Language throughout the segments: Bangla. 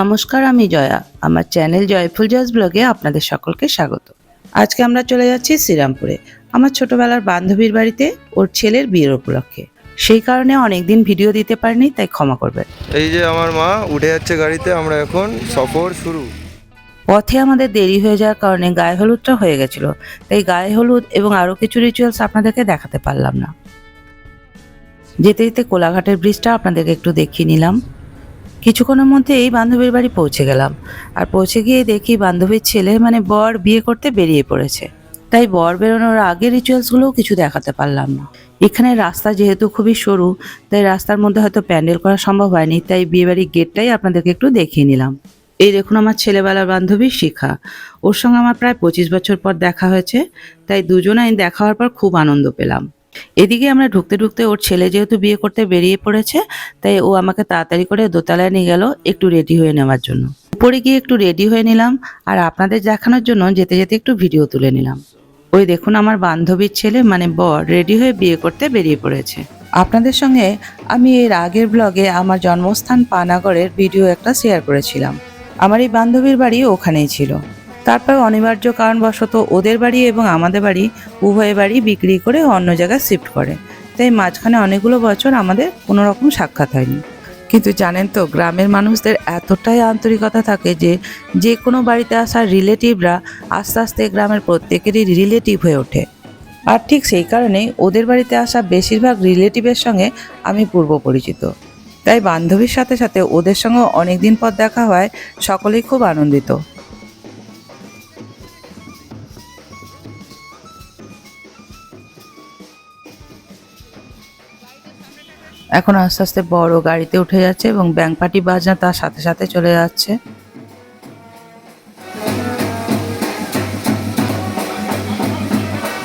নমস্কার আমি জয়া। আমার চ্যানেল জয়ফুল জাজ ব্লগে আপনাদের সকলকে স্বাগত। আজকে আমরা চলে যাচ্ছি শ্রীরামপুরে। আমার ছোটবেলার বান্ধবীর বাড়িতে ওর ছেলের বিয়ের উপলক্ষে। সেই কারণে অনেকদিন ভিডিও দিতে পারিনি তাই ক্ষমা করবেন। এই যে আমার মা উঠে যাচ্ছে গাড়িতে আমরা এখন সফর শুরু। পথে আমাদের দেরি হয়ে যাওয়ার কারণে গায়ে হলুদটা হয়ে গেছিল। তাই গায়ে হলুদ এবং আরও কিছু রিচুয়ালস আপনাদেরকে দেখাতে পারলাম না। যেতে যেতে কোলাঘাটের ব্রিজটা আপনাদেরকে একটু দেখিয়ে নিলাম। কিছুক্ষণের মধ্যে এই বান্ধবীর বাড়ি পৌঁছে গেলাম। আর পৌঁছে গিয়ে দেখি বান্ধবীর ছেলে মানে বর বিয়ে করতে বেরিয়ে পড়েছে। তাই বর বেরোনোর আগে রিচুয়ালসগুলোও কিছু দেখাতে পারলাম না। এখানে রাস্তা যেহেতু খুবই সরু, তাই রাস্তার মধ্যে হয়তো প্যান্ডেল করা সম্ভব হয়নি, তাই বিয়েবাড়ির গেটটাই আপনাদেরকে একটু দেখিয়ে নিলাম। এই দেখুন আমার ছেলেবেলার বান্ধবী শিখা। ওর সঙ্গে আমার প্রায় পঁচিশ বছর পর দেখা হয়েছে, তাই দুজনাই দেখা হওয়ার পর খুব আনন্দ পেলাম। এদিকে আমরা ঢুকতে ঢুকতে ওর ছেলে যেহেতু বিয়ে করতে বেরিয়ে পড়েছে, তাই ও আমাকে তাড়াতাড়ি করে দোতলায় নিয়ে গেল একটু রেডি হয়ে নেওয়ার জন্য। উপরে গিয়ে একটু রেডি হয়ে নিলাম আর আপনাদের দেখানোর জন্য যেতে যেতে একটু ভিডিও তুলে নিলাম। ওই দেখুন আমার বান্ধবীর ছেলে মানে বর রেডি হয়ে বিয়ে করতে বেরিয়ে পড়েছে। আপনাদের সঙ্গে আমি এর আগের ব্লগে আমার জন্মস্থান পানাগড়ের ভিডিও একটা শেয়ার করেছিলাম। আমার এই বান্ধবীর বাড়ি ওখানেই ছিল। তারপর অনিবার্য কারণবশত ওদের বাড়ি এবং আমাদের বাড়ি উভয় বাড়ি বিক্রি করে অন্য জায়গায় শিফট করে। তাই মাঝখানে অনেকগুলো বছর আমাদের কোনো রকম সাক্ষাৎ হয়নি। কিন্তু জানেন তো, গ্রামের মানুষদের এতটাই আন্তরিকতা থাকে যে যে কোনো বাড়িতে আসা রিলেটিভরা আস্তে আস্তে গ্রামের প্রত্যেকেরই রিলেটিভ হয়ে ওঠে। আর ঠিক সেই কারণেই ওদের বাড়িতে আসা বেশিরভাগ রিলেটিভের সঙ্গে আমি পূর্ব পরিচিত। তাই বান্ধবীর সাথে সাথে ওদের সঙ্গে অনেকদিন পর দেখা হয়, সকলেই খুব আনন্দিত। এখন আস্তে আস্তে বড় গাড়িতে উঠে যাচ্ছে এবং ব্যাংক পার্টি বাজনা তার সাথে সাথে চলে যাচ্ছে।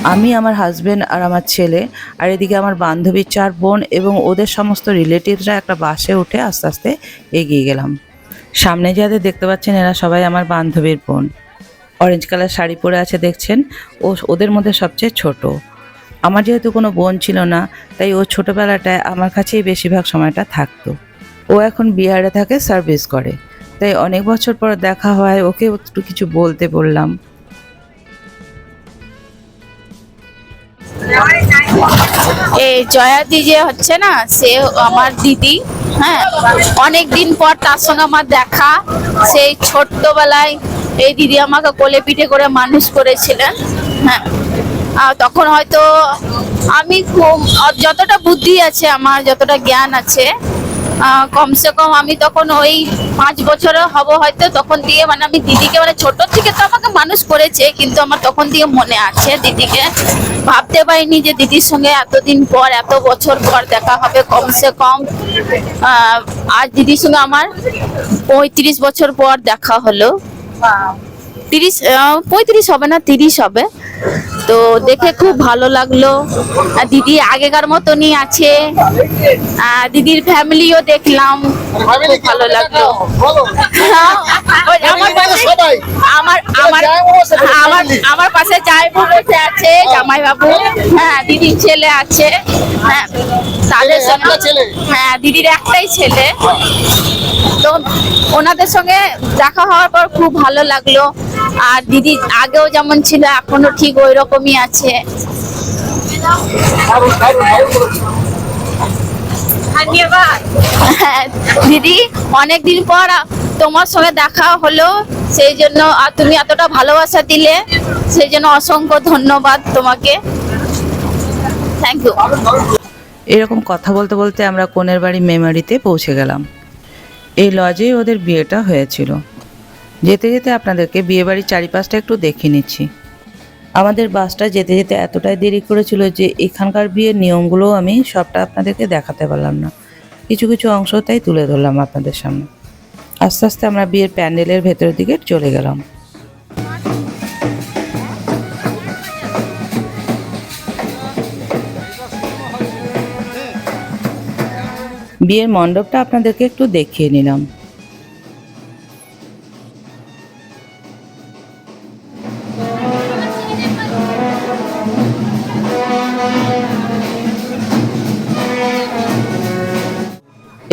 আমি, আমার হাজবেন্ড আর আমার ছেলে আর এদিকে আমার বান্ধবীর চার বোন এবং ওদের সমস্ত রিলেটিভরা একটা বাসে উঠে আস্তে আস্তে এগিয়ে গেলাম। সামনে যাদের দেখতে পাচ্ছেন এরা সবাই আমার বান্ধবীর বোন। অরেঞ্জ কালার শাড়ি পরে আছে, দেখছেন? ও, ওদের মধ্যে সবচেয়ে ছোট। আমার যেহেতু কোনো বোন ছিল না, তাই ও ছোটোবেলাটায় আমার কাছেই বেশিরভাগ সময়টা থাকতো। ও এখন বিহারে থাকে, সার্ভিস করে। তাই অনেক বছর পর দেখা হয়, ওকে একটু কিছু বলতে বললাম। এই জয়াদি যে হচ্ছে না, সে আমার দিদি হ্যাঁ? অনেক দিন পর তার সঙ্গে আমার দেখা। সেই ছোট্টবেলায় এই দিদি আমাকে কোলে পিঠে করে মানুষ করেছিলেন হ্যাঁ? তখন হয়তো আমি খুব যতটা বুদ্ধি আছে আমার যতটা জ্ঞান আছে কমসে কম আমি তখন ওই পাঁচ বছরের হব হয়তো তখন দিয়ে মানে আমি দিদিকে মানে ছোট থেকে তো আমাকে মানুষ করেছে কিন্তু আমার তখন দিয়ে মনে আছে দিদিকে। ভাবতে পারিনি যে দিদির সঙ্গে এতদিন পর এত বছর পর দেখা হবে কমসে কম। আহ, আজ দিদির সঙ্গে আমার পঁয়ত্রিশ বছর পর দেখা হলো। তিরিশ পঁয়ত্রিশ হবে না তিরিশ হবে। তো দেখে খুব ভালো লাগল। আর দিদি আগেকার মতনই আছে। আর দিদির ফ্যামিলিও দেখলাম। খুব ভালো লাগল। আমার আমার আমার আমার পাশে জামাইবাবু বসে আছে জামাই বাবু হ্যাঁ দিদির ছেলে আছে। হ্যাঁ তাদের হ্যাঁ দিদির একটাই ছেলে। তো ওনাদের সঙ্গে দেখা হওয়ার পর খুব ভালো লাগল। আর দিদি আগেও যেমন ছিল, এখনও ঠিক ওই রকমই আছে। দিদি, অনেকদিন পর তোমার সঙ্গে দেখা হলো, সেই জন্য আর তুমি এতটা ভালোবাসা দিলে, সেই জন্য অসংখ্য ধন্যবাদ তোমাকে। থ্যাংক ইউ এরকম কথা বলতে বলতে আমরা কোনের বাড়ি মেমারিতে পৌঁছে গেলাম। এই লজেই ওদের বিয়েটা হয়েছিল। যেতে যেতে আপনাদেরকে বিয়ে বাড়ির চারিপাশটা একটু দেখিয়ে নিচ্ছি। আমাদের বাসটা যেতে যেতে এতটাই দেরি করেছিল যে এখানকার বিয়ের নিয়মগুলো আমি সবটা আপনাদেরকে দেখাতে পারলাম না। কিছু কিছু অংশ তাই তুলে ধরলাম আপনাদের সামনে। আস্তে আস্তে আমরা বিয়ের প্যান্ডেলের ভেতরের দিকে চলে গেলাম। বিয়ের মণ্ডপটা আপনাদেরকে একটু দেখিয়ে নিলাম।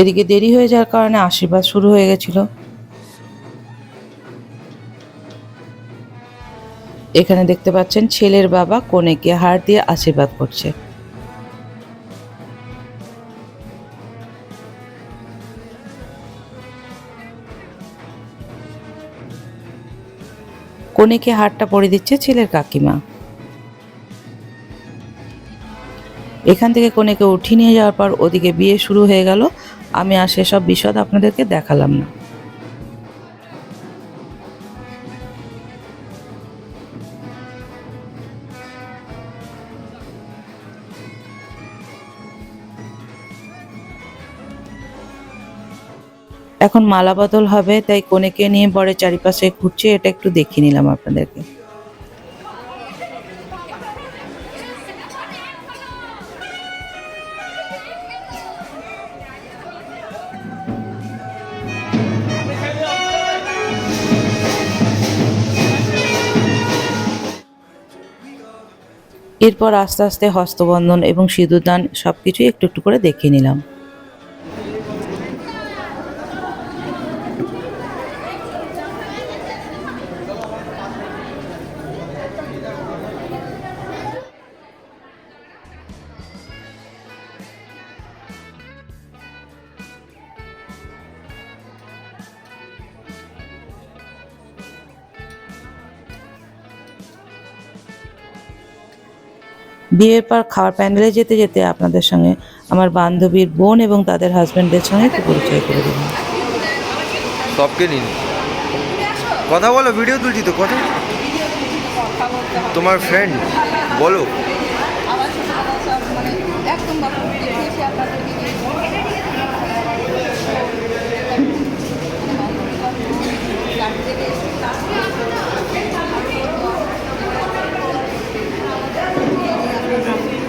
এদিকে দেরি হয়ে যাওয়ার কারণে আশীর্বাদ শুরু হয়ে গেছিল। এখানে দেখতে পাচ্ছেন ছেলের বাবা কনেকে হার দিয়ে আশীর্বাদ করছে। কনেকে হারটা পরে দিচ্ছে ছেলের কাকিমা। এখান থেকে কনেকে উঠিয়ে নিয়ে যাওয়ার পর ওদিকে বিয়ে শুরু হয়ে গেল। আমি আর সেসব বিশদ আপনাদেরকে দেখালাম না। এখন মালা বদল হবে, তাই কনেকে নিয়ে বরের চারিপাশে ঘুরছে, এটা একটু দেখিয়ে নিলাম আপনাদেরকে। এরপর আস্তে আস্তে হস্তবন্ধন এবং সিঁদুরদান সব কিছুই একটু একটু করে দেখিয়ে নিলাম। বিয়ের পর খাওয়ার প্যান্ডেলে যেতে যেতে আপনাদের সঙ্গে আমার বান্ধবীর বোন এবং তাদের হাজব্যান্ডের সঙ্গে একটু পরিচয় করে দিলাম। সবকে নিন কথা বলো ভিডিও তুলছি তো, কথা তোমার ফ্রেন্ড বলো।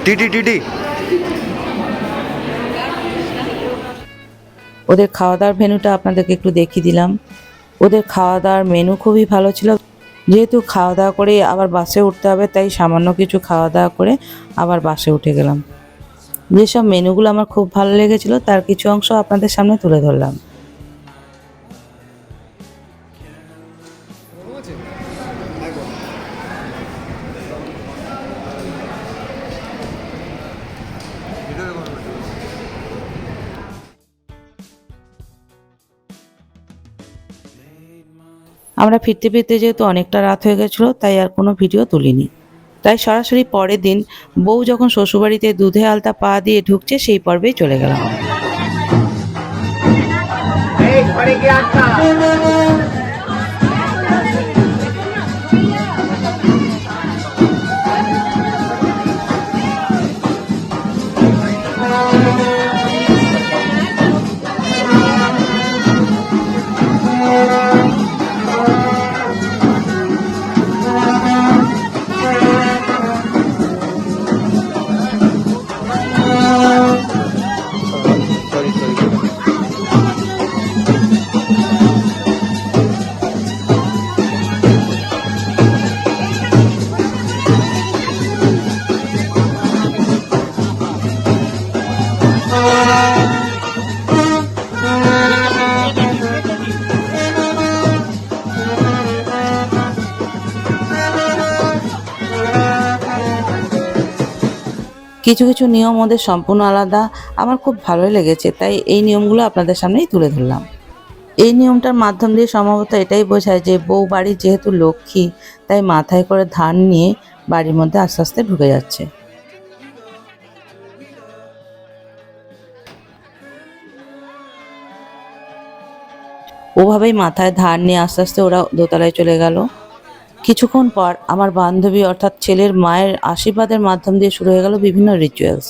টিটি ওদের খাওয়া দাওয়ার ভেনুটা আপনাদেরকে একটু দেখিয়ে দিলাম। ওদের খাওয়া দাওয়ার মেনু খুবই ভালো ছিল। যেহেতু খাওয়া দাওয়া করে আবার বাসে উঠতে হবে, তাই সামান্য কিছু খাওয়া দাওয়া করে আবার বাসে উঠে গেলাম। যেসব মেনুগুলো আমার খুব ভালো লেগেছিল, তার কিছু অংশ আপনাদের সামনে তুলে ধরলাম। আমরা ফিরতে ফিরতে যেহেতু অনেকটা রাত হয়ে গেছিল, তাই আর কোনো ভিডিও তুলিনি। তাই সরাসরি পরের দিন বউ যখন শ্বশুরবাড়িতে দুধে আলতা পা দিয়ে ঢুকছে, সেই পর্বেই চলে গেলাম কিছু কিছু নিয়ম ওদের সম্পূর্ণ আলাদা। আমার খুব ভালোই লেগেছে, তাই এই নিয়মগুলো আপনাদের সামনেই তুলে ধরলাম। এই নিয়মটার মাধ্যম দিয়ে সম্ভবত এটাই বোঝায় যে বউ বাড়ির যেহেতু লক্ষ্মী, তাই মাথায় করে ধান নিয়ে বাড়ির মধ্যে আস্তে আস্তে ঢুকে যাচ্ছে। ওভাবেই মাথায় ধান নিয়ে আস্তে আস্তে ওরা দোতলায় চলে গেল। কিছুক্ষণ পর আমার বান্ধবী অর্থাৎ ছেলের মায়ের আশীর্বাদের মাধ্যম দিয়ে শুরু হয়ে গেল বিভিন্ন রিচুয়ালস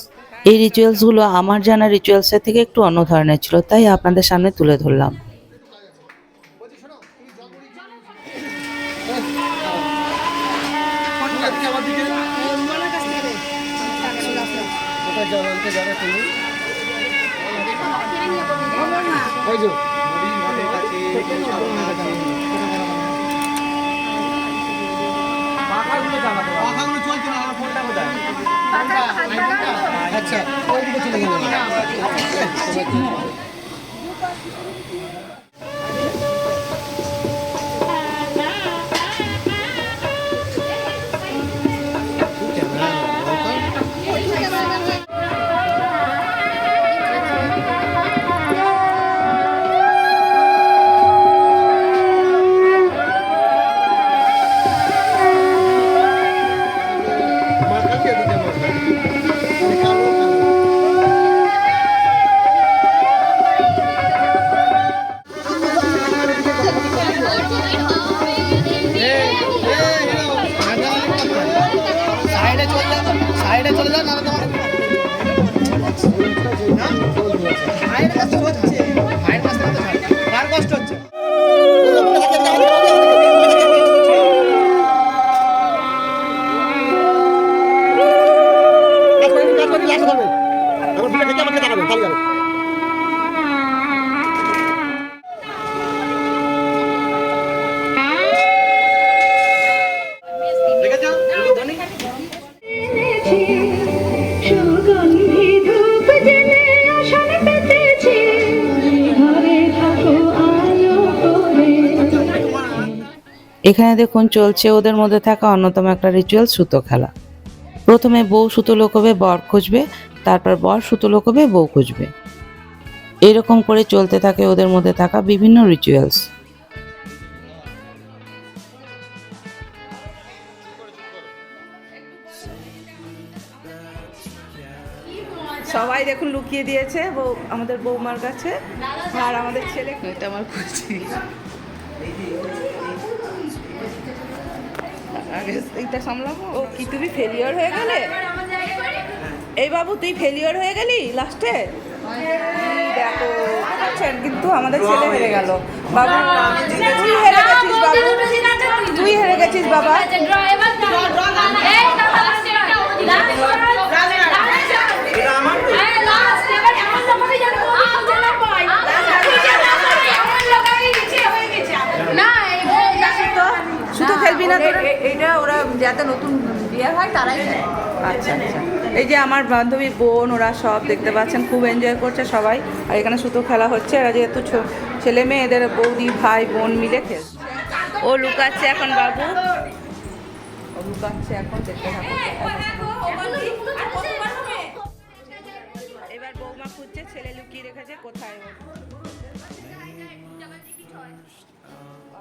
এই রিচুয়ালসগুলো আমার জানা রিচুয়ালসের থেকে একটু অন্য ধরনের ছিল, তাই আপনাদের সামনে তুলে ধরলাম। পাখাগুলো চালাতে পাখাগুলো চলছে না আমার ফোনটা আচ্ছা, চলে গেল। এখানে দেখুন চলছে ওদের মধ্যে থাকা অন্যতম একটা রিচুয়াল সুতো খেলা। প্রথমে বউ সুতো লোকবে বর খুঁজবে তারপর বর সুতো লোকবে বউ খুঁজবে। এরকম করে চলতে থাকে ওদের মধ্যে থাকা বিভিন্ন রিচুয়ালস সবাই দেখুন লুকিয়ে দিয়েছে বউ আমাদের বৌমার কাছে আর আমাদের ছেলে। এটা আমার খুশি আগে এইটা সামলাবো ও কি তুমি ফেলিওর হয়ে গেলে এই বাবু তুই ফেলিওর হয়ে গেলি লাস্টে দেখো কিন্তু আমাদের ছেলে হেরে গেল বাবু তুই হেরে গেছিস বাবু তুই হেরে গেছিস বাবা শুধু খেলবি না তোরা? এইটা ওরা যাতে নতুন বিয়ে হয় তারাই আচ্ছা আচ্ছা। এই যে আমার বান্ধবী বোন ওরা সব দেখতে পাচ্ছেন খুব এনজয় করছে সবাই। আর এখানে শুধু খেলা হচ্ছে এরা যেহেতু ছেলে মেয়ে এদের বৌদি ভাই বোন মিলে খেলছে। ও লুকাচ্ছে এখন বাবু। ও লুকাচ্ছে এখন দেখতে এবার বৌমা খুঁজছে ছেলে লুকিয়ে রেখেছে কোথায়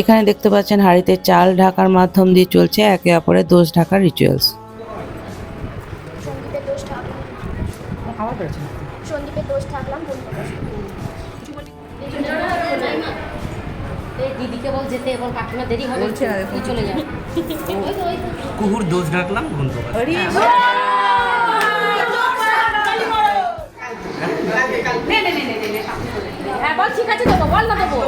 এখানে দেখতে পাচ্ছেন হাঁড়িতে চাল ঢাকার মাধ্যম দিয়ে চলছে একে অপরের দোষ ঢাকার রিচুয়ালস দিদিকে বল যেতে এবং কাকিমা দেরি হবে চলে যা কুকুর দোষ হ্যাঁ বল ঠিক আছে দেবো বল না দেবো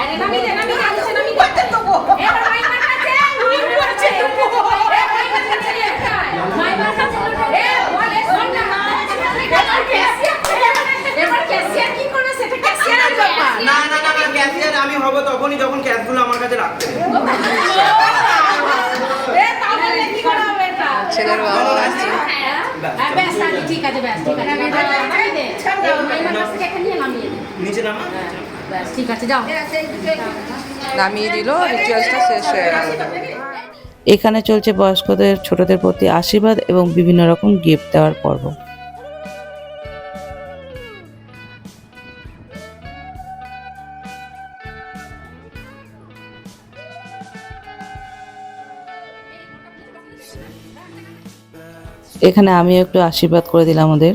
আরে নামি দে নামি দে আলিশা নামি দে দেবো এবার মাই মার কাছে হুইল করছে এ মাই মার কাছে মাই মার কাছে এ বলে শোন না এবার ক্যাশিয়ার এবার ক্যাশিয়ার কি করবে সেটা ক্যাশিয়ারের হব তখনই আমার কাছে ঠিক আছে ঠিক আছে যাও নামিয়ে দিল রিচুয়ালসটা শেষ হয়ে গেল। এখানে চলছে বয়স্কদের, ছোটদের প্রতি আশীর্বাদ এবং বিভিন্ন রকম গিফট দেওয়ার পর্ব। এখানে আমিও একটু আশীর্বাদ করে দিলাম ওদের।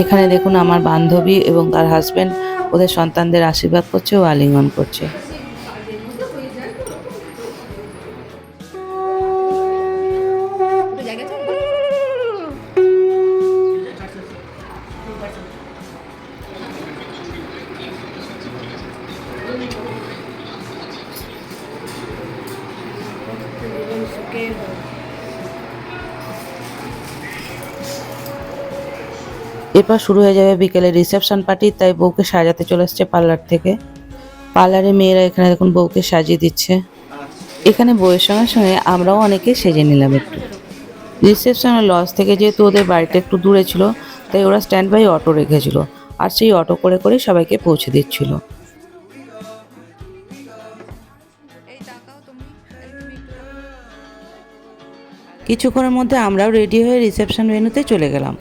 এখানে দেখুন আমার বান্ধবী এবং তার হাজব্যান্ড ওদের সন্তানদের আশীর্বাদ করছে ও আলিঙ্গন করছে। এরপর শুরু হয়ে যাবে বিকেলে রিসেপশন পার্টি, তাই বউকে সাজাতে চলে এসছে পার্লার থেকে। পার্লারে মেয়েরা এখানে দেখুন বউকে সাজিয়ে দিচ্ছে। এখানে বউয়ের সঙ্গে সঙ্গে আমরাও অনেকে সেজে নিলাম একটু। রিসেপশনের লজ থেকে যেহেতু ওদের বাড়িটা একটু দূরে ছিল, তাই ওরা স্ট্যান্ড বাই অটো রেখেছিল। আর সেই অটো করে করে সবাইকে পৌঁছে দিচ্ছিল। কিছুক্ষণের মধ্যে আমরাও রেডি হয়ে রিসেপশন ভেন্যুতে চলে গেলাম।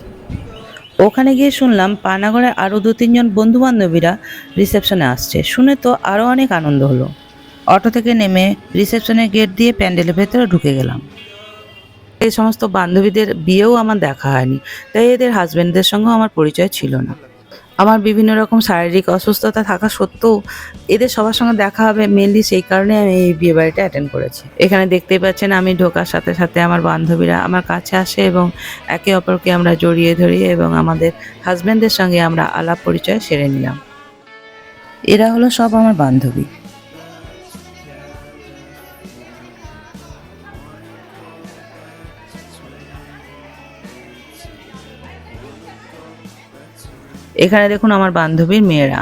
ওখানে গিয়ে শুনলাম পানাগড়ে আরও দু তিনজন বন্ধু বান্ধবীরা রিসেপশনে আসছে। শুনে তো আরও অনেক আনন্দ হলো। অটো থেকে নেমে রিসেপশনের গেট দিয়ে প্যান্ডেলের ভেতরে ঢুকে গেলাম। এই সমস্ত বান্ধবীদের বিয়েও আমার দেখা হয়নি, তাই এদের হাজবেন্ডদের সঙ্গেও আমার পরিচয় ছিল না। আমার বিভিন্ন রকম শারীরিক অসুস্থতা থাকা সত্ত্বেও এদের সবার সঙ্গে দেখা হবে। মেনলি সেই কারণে আমি এই বিয়ে বাড়িটা অ্যাটেন্ড করেছি। এখানে দেখতেই পাচ্ছেন আমি ঢোকার সাথে সাথে আমার বান্ধবীরা আমার কাছে আসে এবং একে অপরকে আমরা জড়িয়ে ধরি এবং আমাদের হাজব্যান্ডের সঙ্গে আমরা আলাপ পরিচয় সেরে নিলাম। এরা হলো সব আমার বান্ধবী। এখানে দেখুন আমার বান্ধবীর মেয়েরা।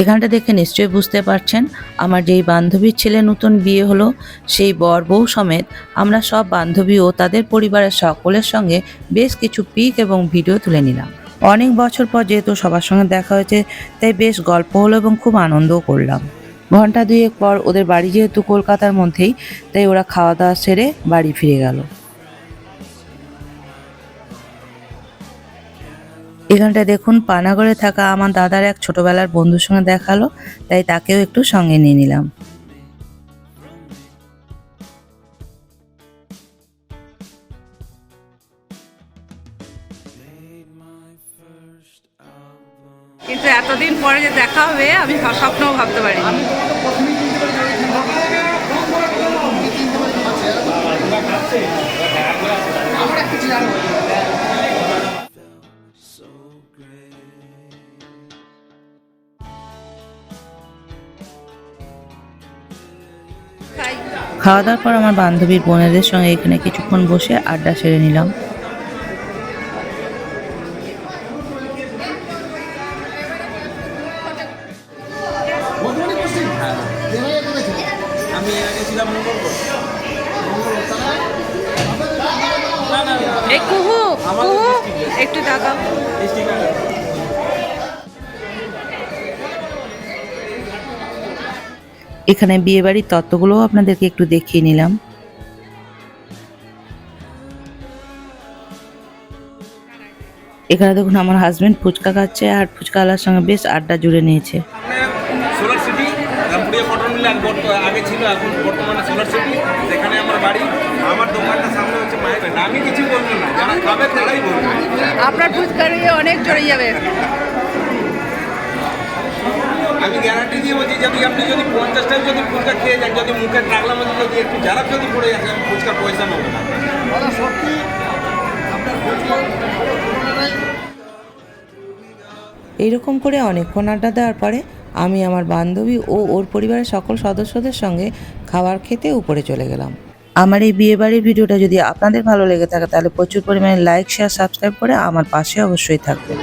এখানটা দেখে নিশ্চয়ই বুঝতে পারছেন, আমার যেই বান্ধবীর ছেলে নতুন বিয়ে হলো, সেই বর বউ সমেত আমরা সব বান্ধবী ও তাদের পরিবারের সকলের সঙ্গে বেশ কিছু পিক এবং ভিডিও তুলে নিলাম। অনেক বছর পর যেহেতু সবার সঙ্গে দেখা হয়েছে, তাই বেশ গল্প হলো এবং খুব আনন্দও করলাম। ঘণ্টা দুয়েক পর ওদের বাড়ি যেহেতু কলকাতার মধ্যেই, তাই ওরা খাওয়া দাওয়া সেরে বাড়ি ফিরে গেল। এখানটা দেখুন, পানাগড়ে থাকা আমার দাদার এক ছোটবেলার বন্ধুর সঙ্গে দেখাল, তাই তাকেও একটু সঙ্গে নিয়ে নিলাম। খাওয়া দাওয়ার পর আমার বান্ধবীর বোনেদের সঙ্গে এখানে কিছুক্ষণ বসে আড্ডা সেরে নিলাম। এখানে বিয়েবাড়ির তত্ত্বগুলোও আপনাদেরকে একটু দেখিয়ে নিলাম। এখানে দেখুন আমার হাজবেন্ড ফুচকা খাচ্ছে আর ফুচকাওয়ালার সঙ্গে বেশ আড্ডা জুড়ে নিয়েছে। Solar city Rampuria cotton mill আগে ছিল এখন বর্তমানে সোলার সিটি সেখানে আমার বাড়ি। আমার দোকানটা সামনে হচ্ছে আমি কিছু বলব না যারা খাবে তারাই বলবে। আপনার ফুচকারি অনেক চড়ে যাবে। আমি গ্যারান্টি দিয়ে বলছি যদি আপনি যদি পঞ্চাশ টাকা যদি ফুচকা খেয়ে যান যদি মুখে টাকলার মধ্যে যদি একটু যারা যদি পড়ে যাচ্ছে আমি ফুচকার পয়সা নেব না। সত্যি এইরকম করে অনেকক্ষণ আড্ডা দেওয়ার পরে আমি আমার বান্ধবী ও ওর পরিবারের সকল সদস্যদের সঙ্গে খাবার খেতে উপরে চলে গেলাম। আমার এই বিয়েবাড়ির ভিডিওটা যদি আপনাদের ভালো লেগে থাকে তাহলে প্রচুর পরিমাণে লাইক শেয়ার সাবস্ক্রাইব করে আমার পাশে অবশ্যই থাকবেন।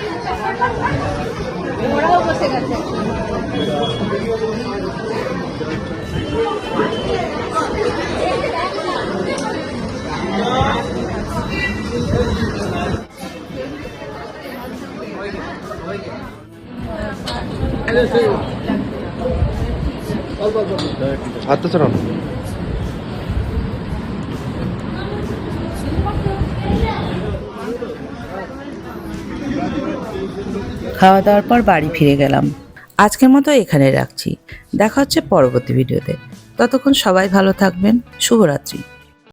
হাতটা সরানো খাওয়া দাওয়ার পর বাড়ি ফিরে গেলাম। আজকের মতো এখানে রাখছি। দেখা হচ্ছে পরবর্তী ভিডিওতে। ততক্ষণ সবাই ভালো থাকবেন। শুভরাত্রি।